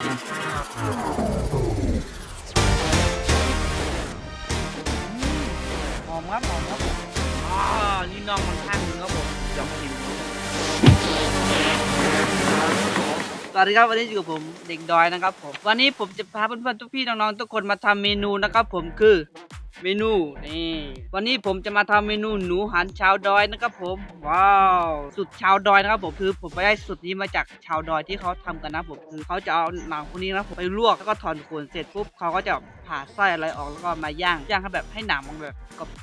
หอมครับหอมครับอ๋อ่านี่น้องมันข้างหนึงครับผมลองชิมสวัสดีครับวันนี้อยู่กับผมเด็กดอยนะครับผมวันนี้ผมจะพาเพื่อนๆทุกพี่น้องๆทุกคนมาทำเมนูนะครับผมคือ เมนูนี่วันนี้ผมจะมาทำเมนูหนูหันชาวดอยนะครับผมว้าวสุดชาวดอยนะครับผมคือผมไปได้สุดนี้มาจากชาวดอยที่เขาทำกันนะผมคือเขาจะเอาหนังพวกนี้นะผมไปลวกแล้วก็ถอนขนเสร็จปุ๊บเขาก็จะ ผ่าไส้อะไรออกแล้วก็มาย่างย่างให้แบบให้หนังมันแบบ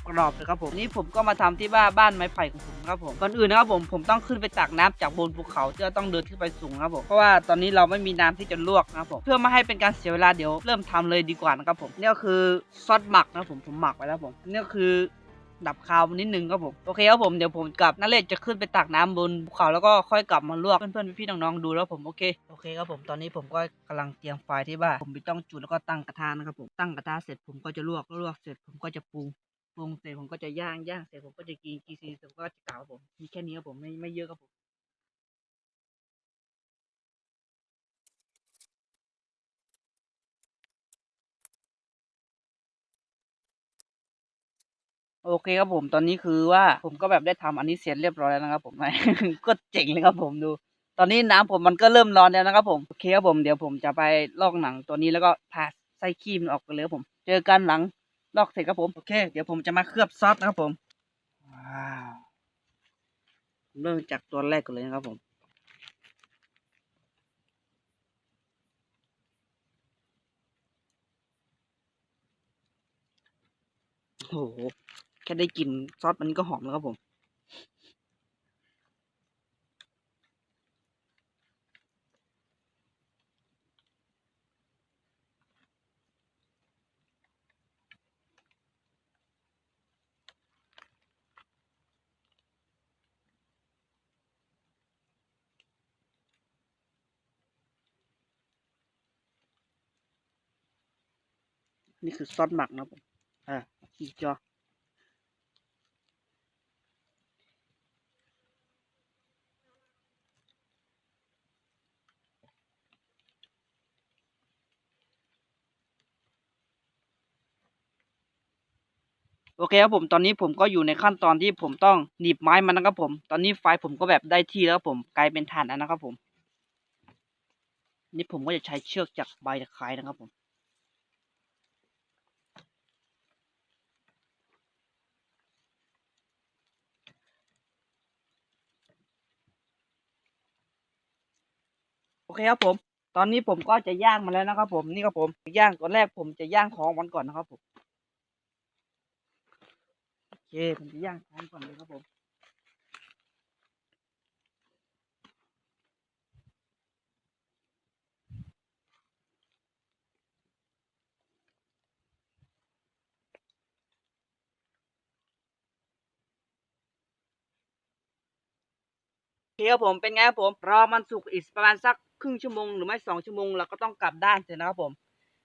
กรอบๆเลยครับผมนี่ผมก็มาทำที่บ้านบ้านไม้ไผ่ของผมครับผมก่อนอื่นนะครับผมผมต้องขึ้นไปตักน้ำจากบนภูเขาที่เราต้องเดินขึ้นไปสูงครับผมเพราะว่าตอนนี้เราไม่มีน้ำที่จะลวกนะครับผมเพื่อไม่ให้เป็นการเสียเวลาเดี๋ยวเริ่มทำเลยดีกว่านะครับผมนี่ก็คือซอสหมักนะครับผมผมหมักไว้แล้วผมนี่ก็คือ ดับคาวนิดนึงครับผมโอเคครับผมเดี๋ยวผมกับนักเล่นจะขึ้นไปตักน้ำบนภูเขาแล้วก็ค่อยกลับมาลวกเพื่อนๆพี่ๆน้องๆดูแล้วผมโอเคโอเคครับผมตอนนี้ผมก็กำลังเตรียมไฟที่บ้านผมไปต้องจุดแล้วก็ตั้งกระทะนะครับผมตั้งกระทะเสร็จผมก็จะลวกลวกเสร็จผมก็จะปรุงปรุงเสร็จผมก็จะย่างย่างเสร็จผมก็จะกินกินเสร็จผมก็จะกล่าวผมมีแค่นี้ครับผมไม่ไม่เยอะครับผม โอเคครับผมตอนนี้คือว่าผมก็แบบได้ทำอันนี้เสร็จเรียบร้อยแล้วนะครับผม ก็เจ๋งเลยครับผมดู ตอนนี้น้ำผมมันก็เริ่มร้อนแล้วนะครับผมโอเคครับผมเดี๋ยวผมจะไปลอกหนังตัวนี้แล้วก็ผ่าไส้ขี้มันออกกันเลยครับผม เจอกันหลังลอกเสร็จครับผมโอเค เดี๋ยวผมจะมาเคลือบซอสนะครับผมว้าวเริ่มจากตัวแรกกันเลยนะครับผมโอ้โห แค่ได้กลิ่นซอสมันก็หอมแล้วครับผม นี่คือซอสหมักนะครับผม อ่าอีกจอ โอเคครับผมตอนนี้ผมก็อยู่ในขั้นตอนที่ผมต้องหนีบไม้มันนะครับผม ตอนนี้ไฟผมก็แบบได้ที่แล้วครับผมกลายเป็นถ่านแล้วนะครับผม นี่ผมก็จะใช้เชือกจากใบตะไคร้นะครับผมโอเคครับผม ตอนนี้ผมก็จะย่างมันแล้วนะครับผมนี่ครับผมย่างก่อนแรกผมจะย่างท้องมันก่อนนะครับผม ผมจะย่างท้องก่อนเลยครับผมเคครับผมเป็นไงครับผมรอมันสุกอีกประมาณสักครึ่งชั่วโมงหรือไม่สองชั่วโมงเราก็ต้องกลับด้านเสร็จนะครับผม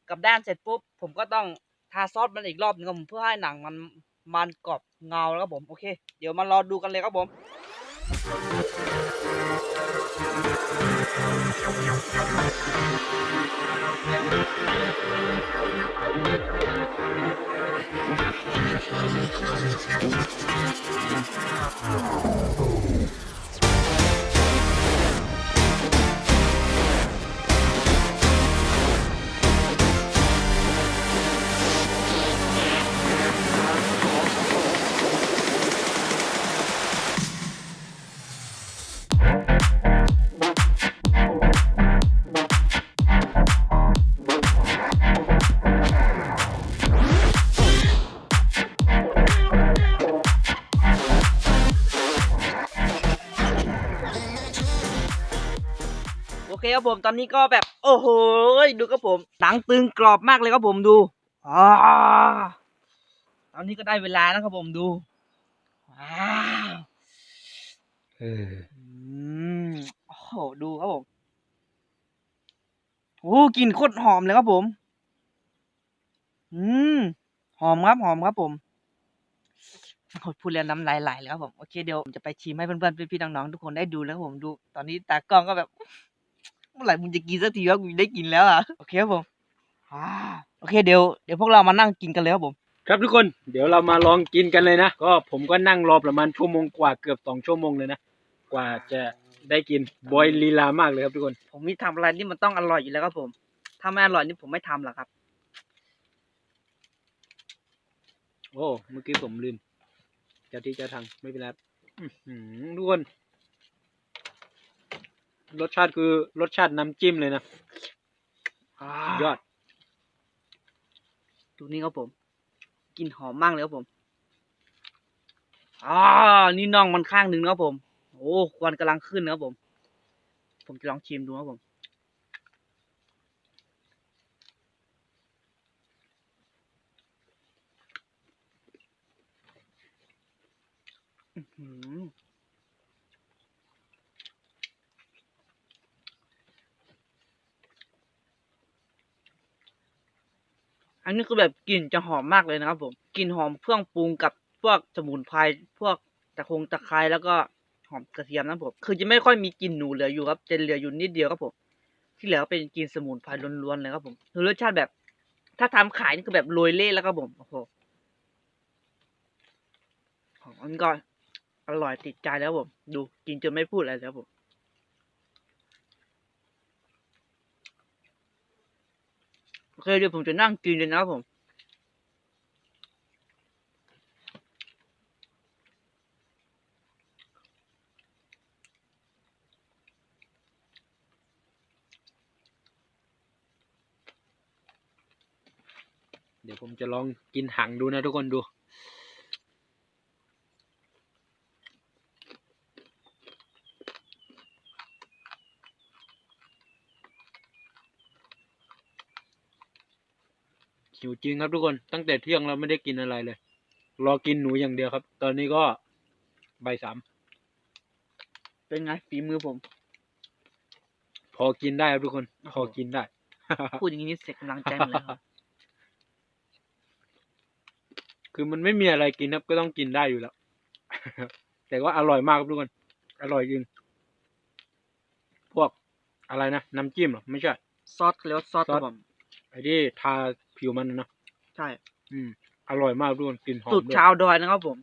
กลับด้านเสร็จปุ๊บผมก็ต้องทาซอสมันอีกรอบหนึงครับผมเพื่อให้หนังมัน มันกรอบเงาแล้วครับผมโอเค เดี๋ยวมารอดูกันเลยครับผมอ คครับผมตอนนี้ก็แบบ โอ้โหดูครับผมหนังตึงกรอบมากเลยครับผมดูอ่าตอนนี้ก็ได้เวลาแล้วครับผมดูว้าวอืมโอ้โหดูครับผมโอ้กลิ่นโคตรหอมเลยครับผม อืมหอมครับหอมครับผมโอ้ยพูดแล้วน้ำลายไหลแล้วครับผม โอเคเดี๋ยวผมจะไปชิมให้เพื่อนๆพี่ๆน้องๆทุกคนได้ดูแล้วครับผมดู ตอนนี้ตากล้องก็แบบ เมื่อไหร่มึงจะกินสักทีวะกูได้กินแล้วอะโอเคครับผมอ่าโอเคเดี๋ยวเดี๋ยวพวกเรามานั่งกินกันเลยครับผม ครับทุกคนเดี๋ยวเรามาลองกินกันเลยนะ ก็ผมก็นั่งรอประมาณชั่วโมงกว่าเกือบสองชั่วโมงเลยนะ กว่าจะได้กินบอยลีลามากเลยครับทุกคน ผมมีทำอะไรที่มันต้องอร่อยอยู่แล้วครับผม ถ้าไม่อร่อยนี่ผมไม่ทำหรอกครับ โอ้เมื่อกี้ผมลืม เจ้าที่เจ้าทางไม่เป็นไรครับอื้อหือทุกคน รสชาติคือรสชาติน้ำจิ้มเลยนะสุดยอด ดูนี่ครับผมกลินหอมมากเลยครับผมอ่านี่น่องมันข้างหนึ่งนะครับผม โอ้ควันกำลังขึ้นนะครับผม ผมจะลองชิมดูครับผมอื้อหืออั นนี้คือแบบกลิ่นจะหอมมากเลยนะครับ ผมกลิ่นหอมเครื่องปรุงกับพวกสมุนไพรพวกตะคงตะไคร้แล้วก็หอมกระเทียมนะผมคือจะไม่ค่อยมีกลิ่นหนูเหลืออยู่ครับจะเหลืออยู่นิดเดียวครับผม ที่เหลือก็เป็นกลิ่นสมุนไพรล้วนๆเลยครับผมคือรสชาติแบบ ถ้าทำขายนี่คือแบบโรยเล่แล้วครับผมโอ้โหของอันก็อร่อยติดใจแล้วผม ดูกินจนไม่พูดอะไรแล้วผม โอ เคเดี๋ยวผมจะนั่งกินเลยนะผมเดี๋ยวผมจะลองกินหังดูนะทุกคนดู หิวจริงครับทุกคนตั้งแต่เที่ยงเราไม่ได้กินอะไรเลย รอกินหนูอย่างเดียวครับ ตอนนี้ก็บ่ายสามเป็นไงฝีมือผม พอกินได้ครับทุกคนโอ้โหพอกินได้ พูดอย่างนี้นี่เสียกำลังใจหมดเลยครับ คือมันไม่มีอะไรกินครับ ก็ต้องกินได้อยู่แล้ว แต่ว่าอร่อยมากครับทุกคน อร่อยจริง พวกอะไรนะ น้ำจิ้มเหรอ ไม่ใช่ ซอสเขาเรียกว่าซอสซอสครับผมไอ้ที่ทา ผิวมันนะเนอะใช่ อืม อร่อยมากทุกคนกลิ่นหอมสูตรด้วยชาวดอยนะครับผม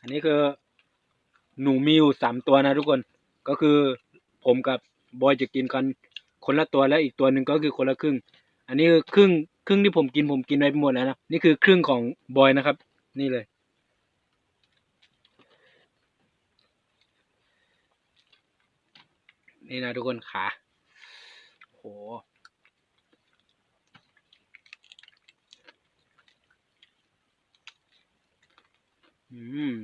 อันนี้คือ หนูมีอยู่สามตัวนะทุกคน ก็คือผมกับบอยจะกินกันคนละตัวแล้วอีกตัวหนึ่งก็คือคนละครึ่ง อันนี้คือครึ่ง ครึ่งที่ผมกินผมกินไปหมดแล้วนะนี่คือครึ่งของบอยนะครับ นี่เลย นี่นะทุกคนขาโหอืม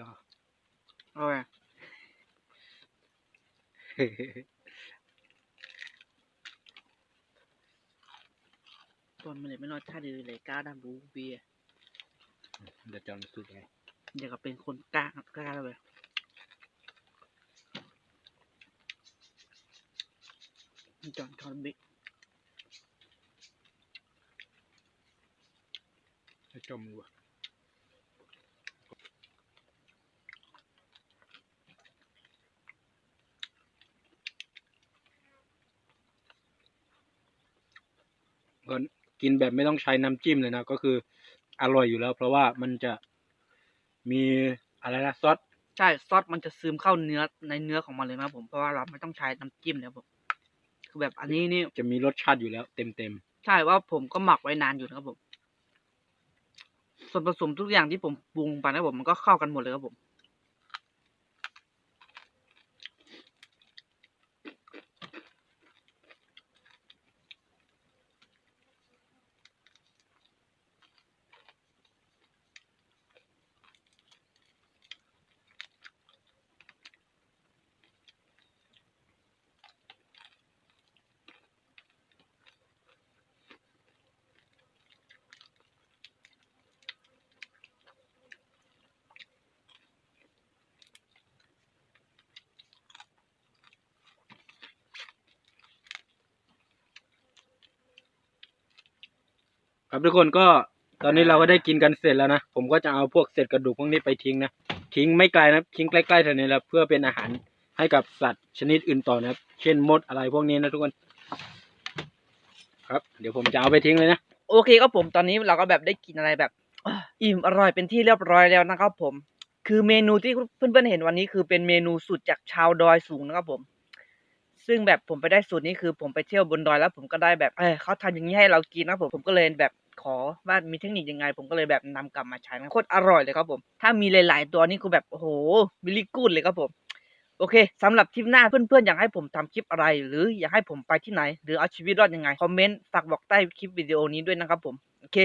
ดอโอ้ยต้นมันเลยไม่รอดชาติดีเลยกล้าดำบูเบียเดี๋ยวจำสูตรไงอยากกับเป็นคนกล้ากล้าเลยจอนทอนบิ๊กจะจมดูอะ ก็กินแบบไม่ต้องใช้น้ำจิ้มเลยนะ ก็คืออร่อยอยู่แล้ว เพราะว่ามันจะมีอะไรนะซอสใช่ซอสมันจะซึมเข้าเนื้อในเนื้อของมันเลยนะครับผมเพราะว่าเราไม่ต้องใช้น้ำจิ้มแล้วผมคือแบบอันนี้นี่จะมีรสชาติอยู่แล้ว เต็มเต็มใช่ว่าผมก็หมักไว้นานอยู่นะครับผมส่วนผสมทุกอย่างที่ผมปรุงไปนะครับผมมันก็เข้ากันหมดเลยครับผม ครับทุกคนก็ตอนนี้เราก็ได้กินกันเสร็จแล้วนะ ผมก็จะเอาพวกเศษกระดูกพวกนี้ไปทิ้งนะ ทิ้งไม่ไกลนะทิ้งใกล้ๆแถวนี้แหละเพื่อเป็นอาหารให้กับสัตว์ชนิดอื่นต่อนะครับ เช่นมดอะไรพวกนี้นะทุกคน ครับ เดี๋ยวผมจะเอาไปทิ้งเลยนะ โอเคครับผมตอนนี้เราก็แบบได้กินอะไรแบบอิ่มอร่อยเป็นที่เรียบร้อยแล้วนะครับผม คือเมนูที่เพื่อนๆเห็นวันนี้คือเป็นเมนูสูตรจากชาวดอยสูงนะครับผม ซึ่งแบบผมไปได้สูตรนี้คือผมไปเที่ยวบนดอยแล้ว ผมก็ได้แบบเออเขาทำอย่างนี้ให้เรากินนะผมผมก็เลยแบบขอว่ามีเทคนิคยังไง ผมก็เลยแบบนำกลับมาใช้นะโคตรอร่อยเลยครับผม ถ้ามีหลาย ๆ ตัวนี่คือแบบโอ้โหมิลลี่กูดเลยครับผมโอเคสำหรับคลิปหน้าเพื่อนๆอยากให้ผมทำคลิปอะไร หรืออยากให้ผมไปที่ไหน หรือเอาชีวิตรอดยังไง คอมเมนต์ฝากบอกใต้คลิปวิดีโอนี้ด้วยนะครับผม โอเค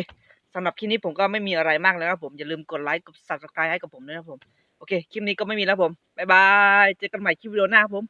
สำหรับคลิปนี้ผมก็ไม่มีอะไรมากแล้วครับผม อย่าลืมกดไลค์กด subscribe ให้กับผมด้วยนะครับผม โอเค คลิปนี้ก็ไม่มีแล้วผม บ๊ายบาย เจอกันใหม่คลิปวิดีโอหน้าครับผม